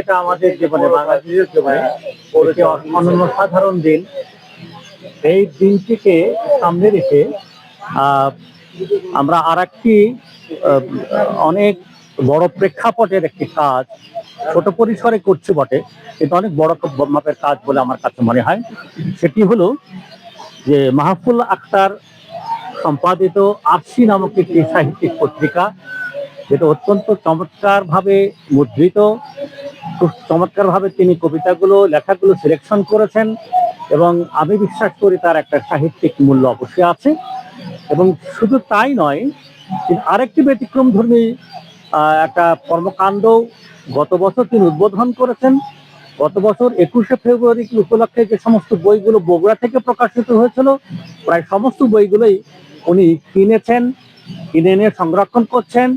এটা আমাদের জীবনে বাঙালিদের জীবনে সাধারণ দিন। এই দিনটিকে সামনে রেখে আমরা আর একটি অনেক বড় প্রেক্ষাপটের একটি কাজ, ছোট পরিসরে করছি বটে। কিন্তু অনেক বড় মাপের কাজ বলে আমার কাছে মনে হয়। সেটি হলো যে মাহফুল আক্তার সম্পাদিত আরসি নামক একটি সাহিত্যিক পত্রিকা যেটা অত্যন্ত চমৎকার ভাবে মুদ্রিত, খুব চমৎকার ভাবে তিনি কবিতাগুলো, লেখাগুলো সিলেকশন করেছেন এবং আমি বিশ্বাস করি তার একটা সাহিত্যিক মূল্য অবশ্যই আছে। এবং শুধু তাই নয়, তিনি আরেকটি ব্যতিক্রম ধর্মী একটা কর্মকাণ্ড গত বছর তিনি উদ্বোধন করেছেন। গত বছর একুশে ফেব্রুয়ারি উপলক্ষে যে সমস্ত বইগুলো বগুড়া থেকে প্রকাশিত হয়েছিল, প্রায় সমস্ত বইগুলোই উনি কিনেছেন, কিনে এনে সংরক্ষণ করছেন।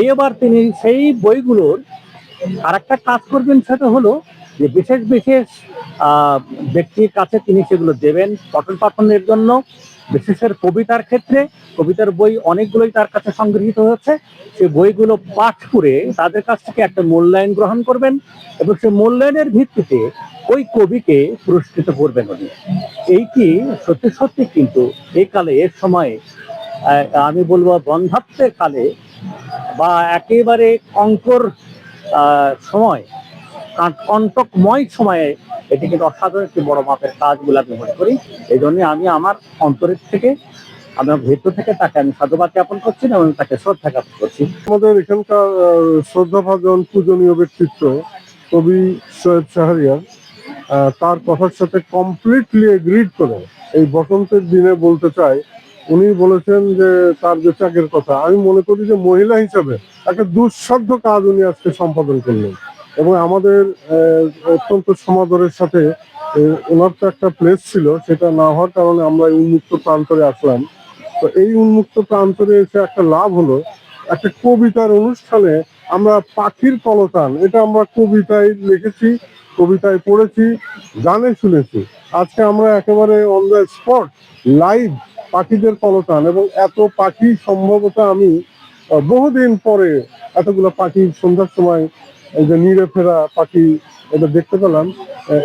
এইবার তিনি সেই বইগুলোর আর একটা কাজ করবেন সেটা হলো যে বিশেষ বিশেষ ব্যক্তির কাছে তিনি সেগুলো দেবেন পঠন পাঠনের জন্য, বিশেষের কবিতার ক্ষেত্রে। কবিতার বই অনেকগুলোই তার কাছে সংগৃহীত হয়েছে। সেই বইগুলো পাঠ করে তাদের কাছ থেকে একটা মূল্যায়ন গ্রহণ করবেন এবং সেই মূল্যায়নের ভিত্তিতে ওই কবিকে পুরস্কৃত করবেন উনি। এইটি সত্যি সত্যি কিন্তু এই কালে এর সময়ে আমি বলব বন্ধাত্মের কালে বা একেবারে কঙ্কর সময় কণ্টকময় সময়ে এটি কিন্তু অসাধারণ একটি বড় মাপের কাজ আমি মনে করি। এই জন্য আমি আমার অন্তরের থেকে, আমার ভেতর থেকে তাকে আমি সাধুবাদ জ্ঞাপন করছি এবং তাকে শ্রদ্ধা জ্ঞাপন করছি। আমাদের এখানকার শ্রদ্ধাভাজন, পূজনীয় ব্যক্তিত্ব কবি সৈয়দ শাহরিয়ার তার কথার সাথে কমপ্লিটলি এগ্রিড করে। এই বসন্তের দিনে বলতে চাই উনি বলেছেন যে তার যে ত্যাগের কথা, আমি মনে করি যে মহিলা হিসাবে একটা দুঃসাধ্য কাজ উনি আজকে সম্পাদন করলেন। এবং আমাদের অত্যন্ত সমাদরের সাথে ওনার তো একটা প্লেস ছিল, সেটা না হওয়ার কারণে আমরা উন্মুক্ত প্রান্তরে আসলাম। তো এই উন্মুক্ত প্রান্তরে এসে একটা লাভ হলো, একটা কবিতার অনুষ্ঠানে আমরা পাখির কলতান, এটা আমরা কবিতায় লিখেছি, কবিতায় পড়েছি, গানে শুনেছি। আজকে আমরা একেবারে অন দ্য স্পট লাইভ পাখিদের কলতান এবং এত পাখি সম্ভবত আমি বহুদিন পরে এতগুলো পাখি সন্ধ্যার সময় এই যে নিড়ে ফেরা পাখি এটা দেখতে পেলাম।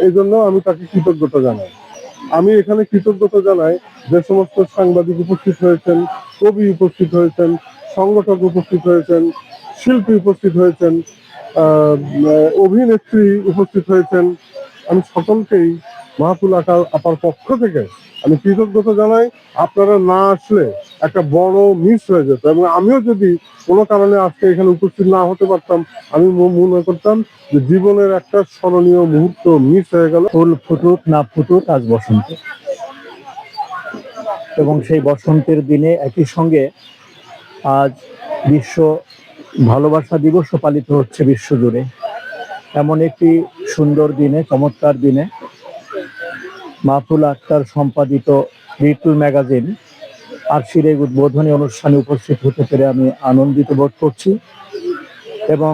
এই জন্য আমি তাকে কৃতজ্ঞতা জানাই। আমি এখানে কৃতজ্ঞতা জানাই যে সমস্ত সাংবাদিক উপস্থিত হয়েছেন, কবি উপস্থিত হয়েছেন, সংগঠক উপস্থিত হয়েছেন, শিল্পী উপস্থিত হয়েছেন অভিনেত্রী উপস্থিত হয়েছেন। আমি সকলকেই মাহফুল আকার আপার পক্ষ থেকে আমি কৃতজ্ঞতা জানাই, আপনারা না আসলে একটা বড় মিস হয়ে যেত। এবং আমিও যদি কোনো কারণে আজকে এখানে উপস্থিত না হতে পারতাম, আমি মনে করতাম যে জীবনের একটা স্মরণীয় মুহূর্ত মিস হয়ে গেল। ফুল ফুটুক, না ফুটুক, আজ বসন্ত। এবং সেই বসন্তের দিনে একই সঙ্গে আজ বিশ্ব ভালোবাসা দিবসও পালিত হচ্ছে বিশ্বজুড়ে। এমন একটি সুন্দর দিনে, চমৎকার দিনে। মাহফুল আক্তার সম্পাদিত রিটুল ম্যাগাজিন আরশির এই উদ্বোধনী অনুষ্ঠানে উপস্থিত হতে পেরে আমি আনন্দিত বোধ করছি এবং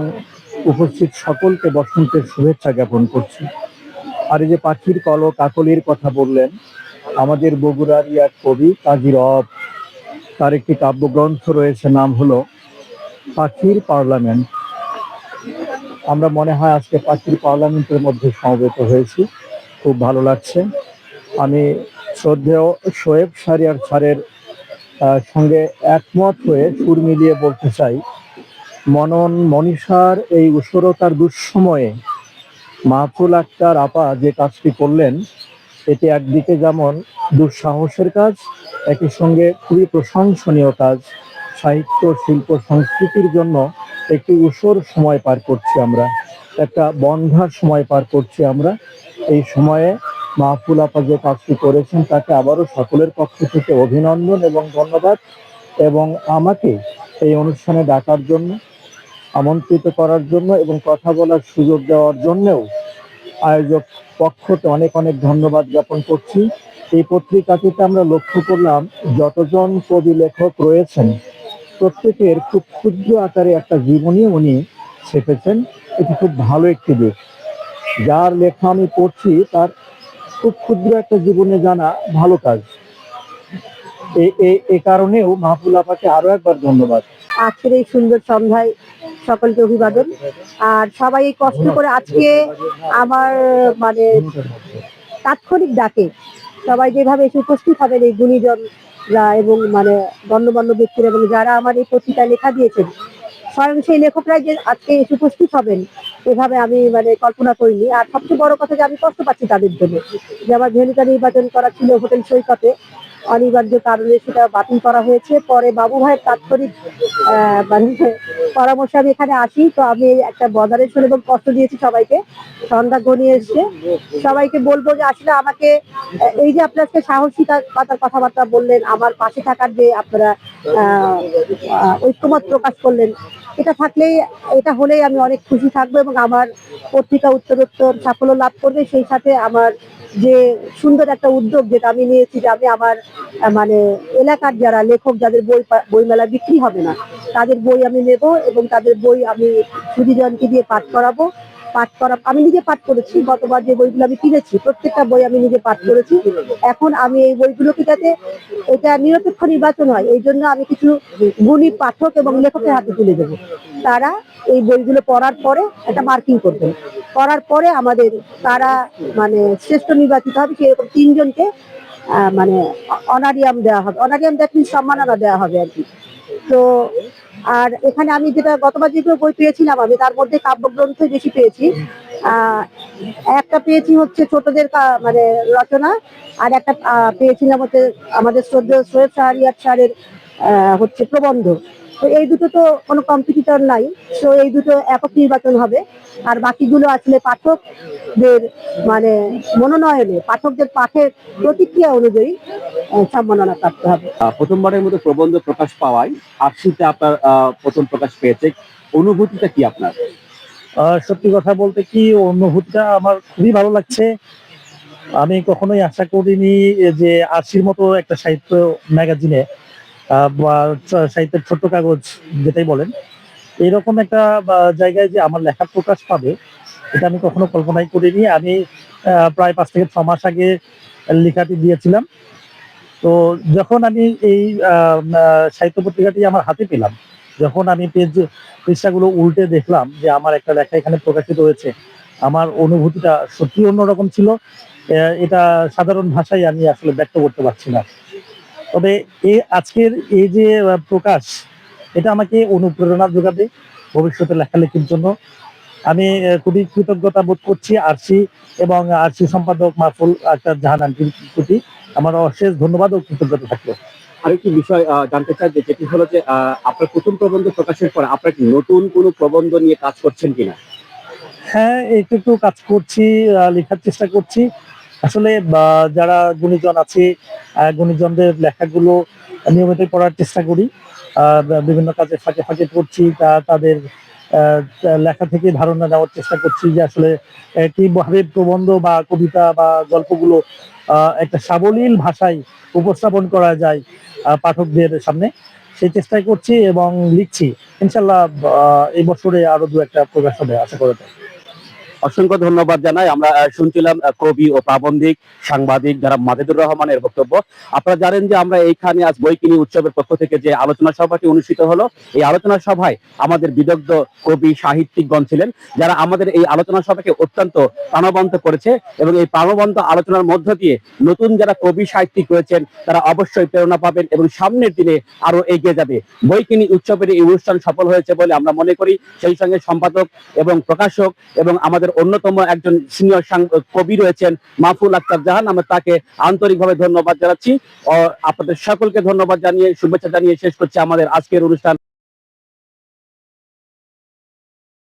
উপস্থিত সকলকে বসন্তের শুভেচ্ছা জ্ঞাপন করছি। আর এই যে পাখির কল কাকলির কথা বললেন, আমাদের বগুড়ারই এক কবি কাজী রব, তার একটি কাব্যগ্রন্থ রয়েছে, নাম হলো পাখির পার্লামেন্ট। আমরা মনে হয় আজকে পাখির পার্লামেন্টের মধ্যে সমবেত হয়েছি। খুব ভালো লাগছে। আমি শ্রদ্ধেয় শোয়েব সারিয়ার স্যারের সঙ্গে একমত হয়ে সুর মিলিয়ে বলতে চাই। মনন মনীষার এই উসরতার দুঃসময়ে মাহফুল আক্তার আপা যে কাজটি করলেন, এটি একদিকে যেমন দুঃসাহসের কাজ, একই সঙ্গে খুবই প্রশংসনীয় কাজ। সাহিত্য, শিল্প, সংস্কৃতির জন্য একটি উসর সময় পার করছি আমরা, একটা বন্ধার সময় পার করছি আমরা। এই সময়ে মাহফুল আপা যে কাজটি করেছেন, তাকে আবারও সকলের পক্ষ থেকে অভিনন্দন এবং ধন্যবাদ। এবং আমাকে এই অনুষ্ঠানে ডাকার জন্য, আমন্ত্রিত করার জন্য এবং কথা বলার সুযোগ দেওয়ার জন্যও আয়োজক পক্ষতে অনেক অনেক ধন্যবাদ জ্ঞাপন করছি। এই পত্রিকাটিতে আমরা লক্ষ্য করলাম, যতজন কবি লেখক রয়েছেন, প্রত্যেকের খুব ক্ষুদ্র আকারে একটা জীবনী উনি ছেপেছেন। এটি খুব ভালো একটি দিক। যার লেখা আমি পড়ছি, তার খুব ক্ষুদ্র একটা জীবনে জানা ভালো কাজ। এ- কারণেও মাহফুল আপাকে আরও একবার ধন্যবাদ। আজকের এই সুন্দর সন্ধ্যায় সকলকে অভিবাদন। আর সবাই কষ্ট করে আজকে আমার মানে তাৎক্ষণিক ডাকে সবাই যেভাবে এসে উপস্থিত হবেন এই গুণীজনরা এবং মানে গণ্যমান্য ব্যক্তিরা এবং যারা আমার এই পত্রিকায় লেখা দিয়েছেন, স্বয়ং সেই লেখকরাই যে আজকে এসে উপস্থিত হবেন এভাবে আমি মানে কল্পনা করিনি। আর সবচেয়ে বড় কথা যে আমি কষ্ট পাচ্ছি তাদের জন্য। যে আমার ভেনুকা নির্বাচন করা ছিল হোটেল সৈকতে। অনিবার্য কারণে সেটা বাতিল করা হয়েছে। পরে বাবু ভাইয়ের তাৎক্ষণিক মানে পরামর্শে আমি এখানে আসি। তো আমি একটা বদারেশন এবং কষ্ট দিয়েছি সবাইকে। সন্ধ্যা ঘনিয়ে এসছে। সবাইকে বলব যে আসলে আমাকে এই যে আপনার সাহসিকতার কথাবার্তা বললেন, আমার পাশে থাকার যে আপনারা ঐক্যমত প্রকাশ করলেন, এটা থাকলেই, এটা হলেই আমি অনেক খুশি থাকব এবং আমার পত্রিকা উত্তরোত্তর সাফল্য লাভ করবে। সেই সাথে আমার যে সুন্দর একটা উদ্যোগ যেটা আমি নিয়েছি, যে আমি আমার মানে এলাকার যারা লেখক, যাদের বই বইমেলা বিক্রি হবে না, তাদের বই আমি নেব এবং তাদের বই আমি সুদীজনকে দিয়ে পাঠ করাবো। পাঠ করা আমি নিজে পাঠ করেছি, গতবার যে বইগুলো আমি কিনেছি, প্রত্যেকটা বই আমি নিজে পাঠ করেছি। এখন আমি এই বইগুলোকে যাতে এটা নিরপেক্ষ নির্বাচন হয়, এই জন্য আমি কিছু গুণী পাঠক এবং লেখকের হাতে তুলে দেবো। তারা এই বইগুলো পড়ার পরে একটা মার্কিং করবেন। করার পরে আমাদের তারা মানে শ্রেষ্ঠ নির্বাচিত হবে, সেরকম তিনজনকে মানে অনারিয়াম দেওয়া হবে। অনারিয়াম দ্যাট সম্মাননা দেওয়া হবে আর কি। তো, আর এখানে আমি যেটা গতবার যেগুলো বই পেয়েছিলাম আমি, তার মধ্যে কাব্যগ্রন্থই বেশি পেয়েছি। একটা পেয়েছি হচ্ছে ছোটদের মানে রচনা, আর একটা পেয়েছিলাম হচ্ছে আমাদের শ্রদ্ধেয় সৈয়দ শাহরিয়ার স্যারের হচ্ছে প্রবন্ধ। তো এই দুটো তো কোনো কম্পিটিটর নাই। তো এই দুটো একক নির্বাচন হবে। আর বাকিগুলো আসলে পাঠকদের মানে মনোনয়নে পাঠকদের পাঠের প্রতিক্রিয়া অনুযায়ী সম্মাননা প্রাপ্ত হবে। প্রথমবারের মতো প্রবন্ধ প্রকাশ পাওয়ায় আরশিতে আপনার আহ, প্রথম প্রকাশ পেয়েছে। অনুভূতিটা কি আপনার? আহ, সত্যি কথা বলতে কি অনুভূতিটা আমার খুবই ভালো লাগছে। আমি কখনোই আশা করিনি যে আরসির মতো একটা সাহিত্য ম্যাগাজিনে সাহিত্যের ছোট্ট কাগজ যেটাই বলেন, এরকম একটা জায়গায় যে আমার লেখা প্রকাশ পাবে, এটা আমি কখনো কল্পনাই করিনি। আমি প্রায় পাঁচ থেকে ছ মাস আগে লেখাটি দিয়েছিলাম। তো যখন আমি এই সাহিত্য পত্রিকাটি আমার হাতে পেলাম, যখন আমি পেজ, পৃষ্ঠাগুলো উল্টে দেখলাম যে আমার একটা লেখা এখানে প্রকাশিত হয়েছে, আমার অনুভূতিটা সত্যি অন্যরকম ছিল। এটা সাধারণ ভাষায় আমি আসলে ব্যক্ত করতে পারছি না। তবে এই আজকের এই যে প্রকাশ এটা আমাকে অনুপ্রেরণা যোগাবে ভবিষ্যতে লেখালেখির জন্য। আমি খুবই কৃতজ্ঞতা বোধ করছি আরসি এবং আরসি সম্পাদক মাহফুল আক্তার জাহান আন্টির প্রতি। আমার অশেষ ধন্যবাদ ও কৃতজ্ঞতা থাকল। আরেকটি বিষয় জানতে চাই যে যেটি হলো যে আপনার প্রথম প্রবন্ধ প্রকাশের পর আপনার কি নতুন কোনো প্রবন্ধ নিয়ে কাজ করছেন কিনা? হ্যাঁ একটু একটু কাজ করছি লেখার চেষ্টা করছি। আসলে যারা গুণীজন আছে গুণীজনদের লেখাগুলো নিয়মিত পড়ার চেষ্টা করি। বিভিন্ন কাজে ফাঁকে ফাঁকে পড়ছি, তা তাদের লেখা থেকে ধারণা নেওয়ার চেষ্টা করছি যে আসলে কীভাবে প্রবন্ধ বা কবিতা বা গল্পগুলো একটা সাবলীল ভাষায় উপস্থাপন করা যায় পাঠকদের সামনে। সেই চেষ্টাই করছি এবং লিখছি। ইনশাল্লাহ এই বছরে আরও দু একটা প্রকাশ হবে, আশা করা যায়। অসংখ্য ধন্যবাদ জানাই। আমরা শুনছিলাম কবি ও প্রাবন্ধিক সাংবাদিক যারা মাজিদুর রহমানের বক্তব্য। আপনারা জানেন যে আমরা এইখানে আজ বইকিনি উৎসবের পক্ষ থেকে যে আলোচনা সভাটি অনুষ্ঠিত হলো, এই আলোচনা সভায় আমাদের বিদগ্ধ কবি সাহিত্যিকগণ ছিলেন, যারা আমাদের এই আলোচনা সভাকে অত্যন্ত প্রাণবন্ত করেছে এবং এই প্রাণবন্ত আলোচনার মধ্য দিয়ে নতুন যারা কবি সাহিত্যিক রয়েছেন, তারা অবশ্যই প্রেরণা পাবেন এবং সামনের দিনে আরও এগিয়ে যাবে। বইকিনি উৎসবের এই অনুষ্ঠান সফল হয়েছে বলে আমরা মনে করি। সেই সঙ্গে সম্পাদক এবং প্রকাশক এবং আমাদের অন্যতম একজন সিনিয়র কবি রয়েছেন মাহফুল আক্তার জাহান। আমরা তাকে আন্তরিকভাবে ধন্যবাদ জানাচ্ছি। আপনাদের সকলকে ধন্যবাদ জানিয়ে, শুভেচ্ছা জানিয়ে শেষ করছি আমাদের আজকের অনুষ্ঠান।